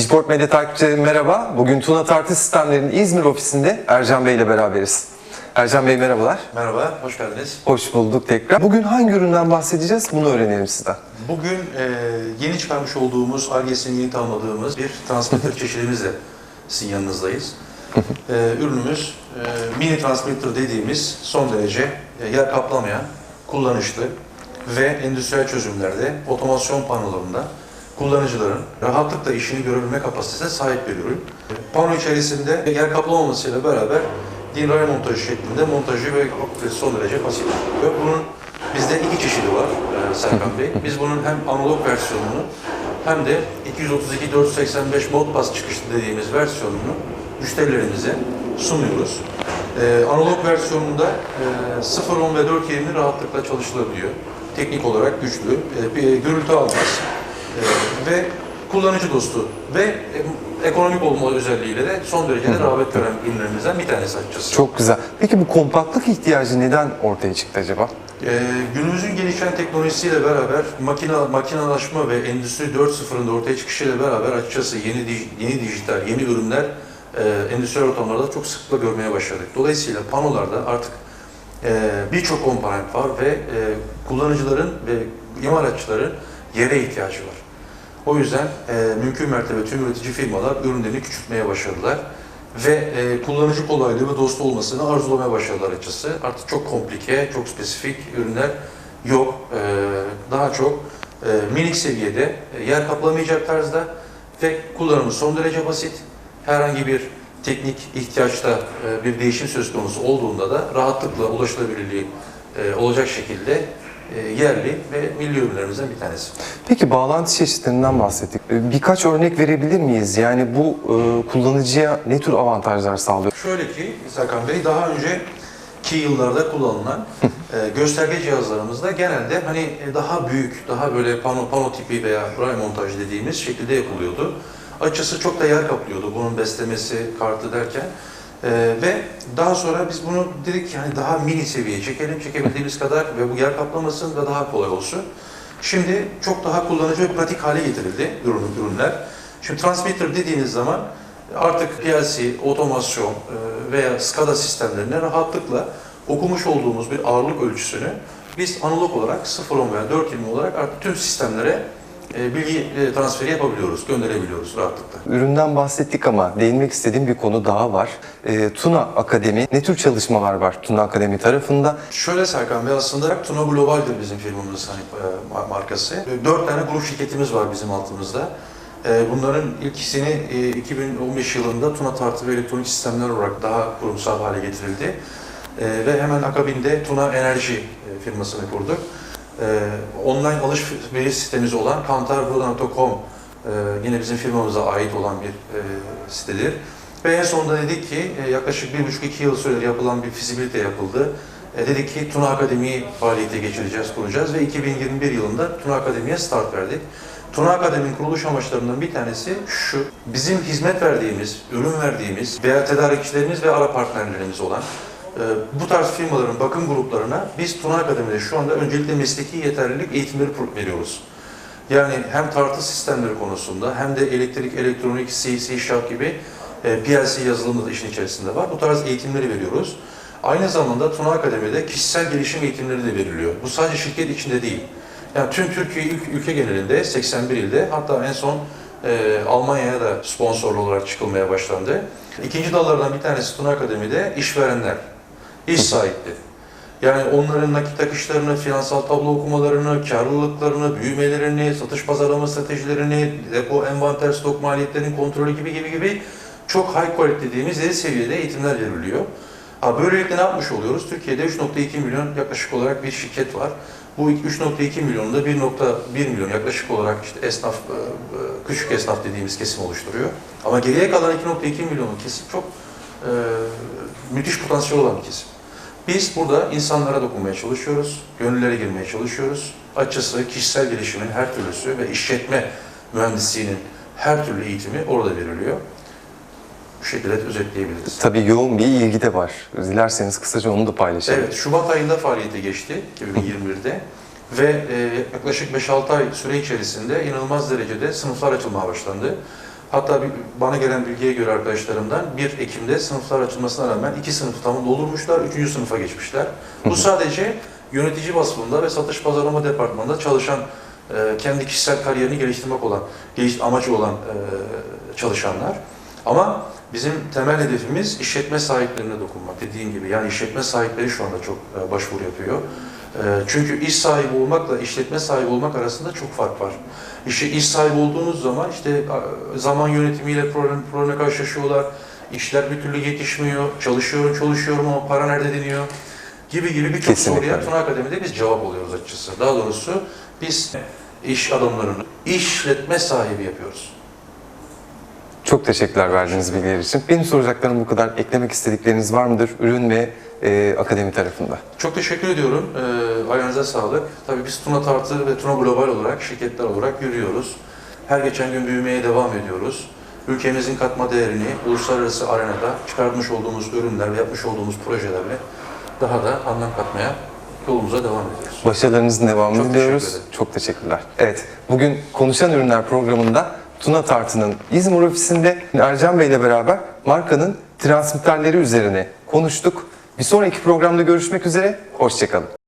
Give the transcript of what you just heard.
Dijport Medya takipçileri merhaba. Bugün Tuna Tartı Sistemlerinin İzmir ofisinde Ercan Bey ile beraberiz. Ercan Bey merhabalar. Merhaba, hoş geldiniz. Hoş bulduk tekrar. Bugün hangi üründen bahsedeceğiz? Bunu öğrenelim sizden. Bugün e, yeni çıkarmış olduğumuz, Arges'ini yeni tamamladığımız bir transmitter çeşidimizle sizin yanınızdayız. E, ürünümüz e, mini transmitter dediğimiz son derece e, yer kaplamayan, kullanışlı ve endüstriyel çözümlerde, otomasyon panolarında kullanıcıların rahatlıkla işini görebilme kapasitesine sahip bir ürün. Pano içerisinde yer kaplamamasıyla beraber DIN-ray montajı şeklinde montajı ve son derece basit. Ve bunun bizde iki çeşidi var e, Serkan Bey. Biz bunun hem analog versiyonunu hem de 232-485 Modbus çıkışlı dediğimiz versiyonunu müşterilerimize sunuyoruz. E, analog versiyonunda e, 0.10 ve 4.20 rahatlıkla çalışılabiliyor. Teknik olarak güçlü, e, bir gürültü almaz e, ve kullanıcı dostu ve e, ekonomik olma özelliğiyle de son derece de rağbet gören ürünlerimizden bir tanesi açıkçası. Çok güzel. Peki bu kompaktlık ihtiyacı neden ortaya çıktı acaba? Ee, günümüzün gelişen teknolojisiyle beraber makina, makinalaşma ve Endüstri 4.0'ın da ortaya çıkışıyla beraber açıkçası yeni yeni dijital, yeni ürünler e, endüstriyel ortamlarda çok sıklıkla görmeye başladık. Dolayısıyla panolarda artık e, birçok komponent var ve e, kullanıcıların ve imalatçıların yere ihtiyacı var. O yüzden e, mümkün mertebe tüm üretici firmalar ürünlerini küçültmeye başladılar ve e, kullanıcı kolaylığı ve dostu olmasını arzulamaya başladılar açıkçası. Artık çok komplike, çok spesifik ürünler yok. E, daha çok e, minik seviyede, e, yer kaplamayacak tarzda ve kullanımı son derece basit. Herhangi bir teknik ihtiyaçta e, bir değişim söz konusu olduğunda da rahatlıkla ulaşılabilirliği e, olacak şekilde yerli ve milli ürünlerimizden bir tanesi. Peki bağlantı çeşitlerinden bahsettik. Ee, Birkaç örnek verebilir miyiz? Yani bu e, kullanıcıya ne tür avantajlar sağlıyor? Şöyle ki Serkan Bey daha önceki yıllarda kullanılan e, gösterge cihazlarımızda genelde hani e, daha büyük, daha böyle pano, pano tipi veya ray montaj dediğimiz şekilde yapılıyordu. Açısı çok da yer kaplıyordu bunun beslemesi, kartı derken. E, ve daha sonra biz bunu dedik ki hani daha mini seviyeye çekelim, çekebildiğimiz kadar ve bu yer kaplamasın ve daha kolay olsun. Şimdi çok daha kullanıcı ve pratik hale getirildi ürün, ürünler. Şimdi transmitter dediğiniz zaman artık PLC, otomasyon e, veya SCADA sistemlerine rahatlıkla okumuş olduğumuz bir ağırlık ölçüsünü biz analog olarak 0.10 veya 4.20 olarak artık tüm sistemlere bilgi e, transferi yapabiliyoruz, gönderebiliyoruz rahatlıkla. Üründen bahsettik ama değinmek istediğim bir konu daha var. Ee, Tuna Akademi, ne tür çalışmalar var Tuna Akademi tarafında? Şöyle Serkan Bey aslında Tuna Global'dir bizim firmamızın hani, e, ma- markası. E, Dört tane grup şirketimiz var bizim altımızda. E, Bunların ilkisini e, 2015 yılında Tuna Tartı ve Elektronik Sistemler olarak daha kurumsal hale getirildi. E, Ve hemen akabinde Tuna Enerji e, firmasını kurduk. E, Online alışveriş sitemiz olan kantarbudan.com e, yine bizim firmamıza ait olan bir e, sitedir. Ve en sonunda dedik ki e, yaklaşık bir buçuk iki yıl süredir yapılan bir fizibilite yapıldı. E, dedik ki Tuna Akademi'yi faaliyete geçireceğiz, kuracağız ve 2021 yılında Tuna Akademi'ye start verdik. Tuna Akademi'nin kuruluş amaçlarından bir tanesi şu, bizim hizmet verdiğimiz, ürün verdiğimiz veya tedarikçilerimiz ve ara partnerlerimiz olan bu tarz firmaların bakım gruplarına biz Tuna Akademi'de şu anda öncelikle mesleki yeterlilik eğitimleri veriyoruz. Yani hem tartı sistemleri konusunda hem de elektrik, elektronik, C, C Sharp gibi e, PLC yazılımı da işin içerisinde var. Bu tarz eğitimleri veriyoruz. Aynı zamanda Tuna Akademi'de kişisel gelişim eğitimleri de veriliyor. Bu sadece şirket içinde değil. Yani tüm Türkiye ül- ülke genelinde 81 ilde hatta en son e, Almanya'ya da sponsorlu olarak çıkılmaya başlandı. İkinci dallardan bir tanesi Tuna Akademi'de işverenler, iş sahipleri. Yani onların nakit akışlarını, finansal tablo okumalarını, karlılıklarını, büyümelerini, satış pazarlama stratejilerini, depo, envanter, stok maliyetlerinin kontrolü gibi gibi gibi çok high quality dediğimiz ileri seviyede eğitimler veriliyor. Ha, böylelikle ne yapmış oluyoruz? Türkiye'de 3.2 milyon yaklaşık olarak bir şirket var. Bu 3.2 milyonda 1.1 milyon yaklaşık olarak işte esnaf, e, e, küçük esnaf dediğimiz kesim oluşturuyor. Ama geriye kalan 2.2 milyonluk kesim çok e, müthiş potansiyel olan bir kesim. Biz burada insanlara dokunmaya çalışıyoruz, gönüllere girmeye çalışıyoruz. Açıkçası kişisel gelişimin her türlüsü ve işletme mühendisliğinin her türlü eğitimi orada veriliyor. Bu şekilde özetleyebiliriz. Tabii yoğun bir ilgi de var. Dilerseniz kısaca onu da paylaşalım. Evet, Şubat ayında faaliyete geçti 2021'de ve e, yaklaşık 5-6 ay süre içerisinde inanılmaz derecede sınıflar açılmaya başlandı. Hatta bana gelen bilgiye göre arkadaşlarımdan 1 Ekim'de sınıflar açılmasına rağmen iki sınıfı tamam doldurmuşlar, 3. sınıfa geçmişler. Bu sadece yönetici vasfında ve satış pazarlama departmanında çalışan, e, kendi kişisel kariyerini geliştirmek olan, geliş, amacı olan e, çalışanlar. Ama bizim temel hedefimiz işletme sahiplerine dokunmak. Dediğim gibi yani işletme sahipleri şu anda çok e, başvuru yapıyor. E, Çünkü iş sahibi olmakla işletme sahibi olmak arasında çok fark var. İşte iş sahibi olduğunuz zaman işte zaman yönetimiyle problem, problemle karşılaşıyorlar. İşler bir türlü yetişmiyor. Çalışıyorum, çalışıyorum ama para nerede deniyor? Gibi gibi birçok soruya. Tuna Akademi'de biz cevap oluyoruz açıkçası. Daha doğrusu biz iş adamlarını işletme sahibi yapıyoruz. Çok teşekkürler verdiğiniz bilgiler için. Benim soracaklarım bu kadar. Eklemek istedikleriniz var mıdır ürün ve e, akademi tarafında? Çok teşekkür ediyorum. Ee, ayağınıza sağlık. Tabii biz Tuna Tartı ve Tuna Global olarak şirketler olarak yürüyoruz. Her geçen gün büyümeye devam ediyoruz. Ülkemizin katma değerini uluslararası arenada çıkartmış olduğumuz ürünler ve yapmış olduğumuz projelerle daha da anlam katmaya yolumuza devam ediyoruz. Başarılarınızın devamını Çok teşekkür diliyoruz. ederim. Çok teşekkürler. Evet, bugün Konuşan Ürünler programında Tuna Tartı'nın İzmir ofisinde Ercan Bey ile beraber markanın transmitterleri üzerine konuştuk. Bir sonraki programda görüşmek üzere, hoşçakalın.